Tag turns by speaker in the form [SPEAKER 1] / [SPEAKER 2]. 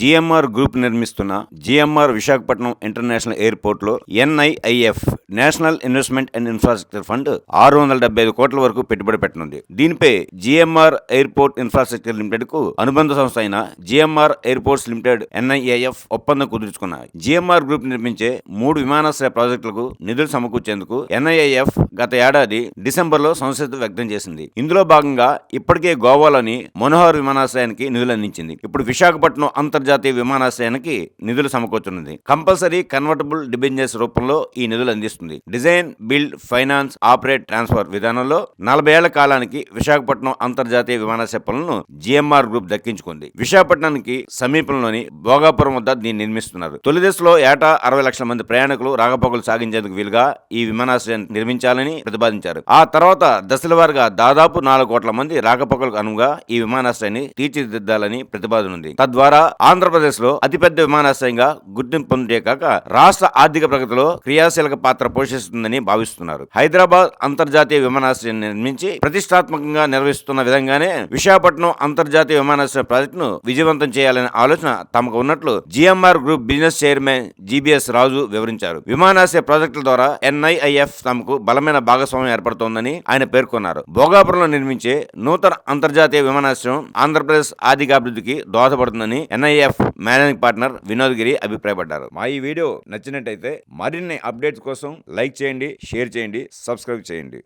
[SPEAKER 1] GMR group నిర్మిస్తున్న GMR Visakhapatnam international ఎయిర్పోర్ట్లో NIIF national investment and infrastructure fund ఆరు వందల డెబ్బై ఐదు కోట్ల వరకు పెట్టుబడి పెట్టనుంది. దీనిపై జిఎంఆర్ ఎయిర్పోర్ట్ ఇన్ఫ్రాస్ట్రక్చర్ లిమిటెడ్కు అనుబంధ సంస్థ అయిన జిఎంఆర్ ఎయిర్పోర్ట్స్ లిమిటెడ్ ఎన్ఐఏఎఫ్ ఒప్పందం కుదుర్చుకున్నాయి. జిఎంఆర్ గ్రూప్ నిర్మించే మూడు విమానాశ్రయ ప్రాజెక్టులకు నిధులు సమకూర్చేందుకు ఎన్ఐఏఎఫ్ గత ఏడాది డిసెంబర్లో సంసిద్ధత వ్యక్తం చేసింది. ఇందులో భాగంగా ఇప్పటికే గోవాలోని మనోహర్ విమానాశ్రయానికి నిధులు అందించింది. ఇప్పుడు విశాఖపట్నం అంతర్జాతీయ విమానాశ్రయానికి నిధులు సమకూర్చున్నది కంపల్సరీ కన్వర్టబుల్ డిబెంచర్స్ రూపంలో ఈ నిధులు అందిస్తుంది. Design build finance operate transfer విధానంలో నలభై ఏళ్ళ కాలానికి విశాఖపట్నం అంతర్జాతీయ విమానాశ్రయ పనులను జిఎంఆర్ గ్రూప్ దక్కించుకుంది. విశాఖపట్నానికి సమీపంలోని భోగాపురం వద్ద దీన్ని నిర్మిస్తున్నారు. తొలి దశలో ఏటా అరవై లక్షల మంది ప్రయాణికులు రాకపోకలు సాగించేందుకు వీలుగా ఈ విమానాశ్రయం నిర్మించాలని ప్రతిపాదించారు. ఆ తర్వాత దశల వారుగా దాదాపు నాలుగు కోట్ల మంది రాకపోకలకు అనువుగా ఈ విమానాశ్రయాన్ని తీర్చిదిద్దాలని ప్రతిపాదన ఉంది తద్వారా ఆ ఆంధ్రప్రదేశ్లో అతిపెద్ద విమానాశ్రయంగా గుర్తింపు పొందే కాక రాష్ట్ర ఆర్థిక ప్రగతిలో క్రియాశీలక పాత్ర పోషిస్తుందని భావిస్తున్నారు. హైదరాబాద్ అంతర్జాతీయ విమానాశ్రయం నిర్మించి ప్రతిష్టాత్మకంగా నిర్వహిస్తున్న విధంగానే విశాఖపట్నం అంతర్జాతీయ విమానాశ్రయ ప్రాజెక్టును విజయవంతం చేయాలనే ఆలోచన తమకు ఉన్నట్లు GMR group business chairman GBS Raju వివరించారు. విమానాశ్రయ ప్రాజెక్టుల ద్వారా ఎన్ఐఐఎఫ్ తమకు బలమైన భాగస్వామ్యం ఏర్పడుతోందని ఆయన పేర్కొన్నారు. భోగాపురంలో నిర్మించే నూతన అంతర్జాతీయ విమానాశ్రయం ఆంధ్రప్రదేశ్ ఆర్థికాభివృద్ధికి దోహదపడుతుందని IF managing partner Vinod Giri అభిప్రాయపడ్డారు. మా ఈ వీడియో నచ్చినట్టయితే మరిన్ని అప్డేట్స్ కోసం లైక్ చేయండి షేర్ చేయండి సబ్స్క్రైబ్ చేయండి.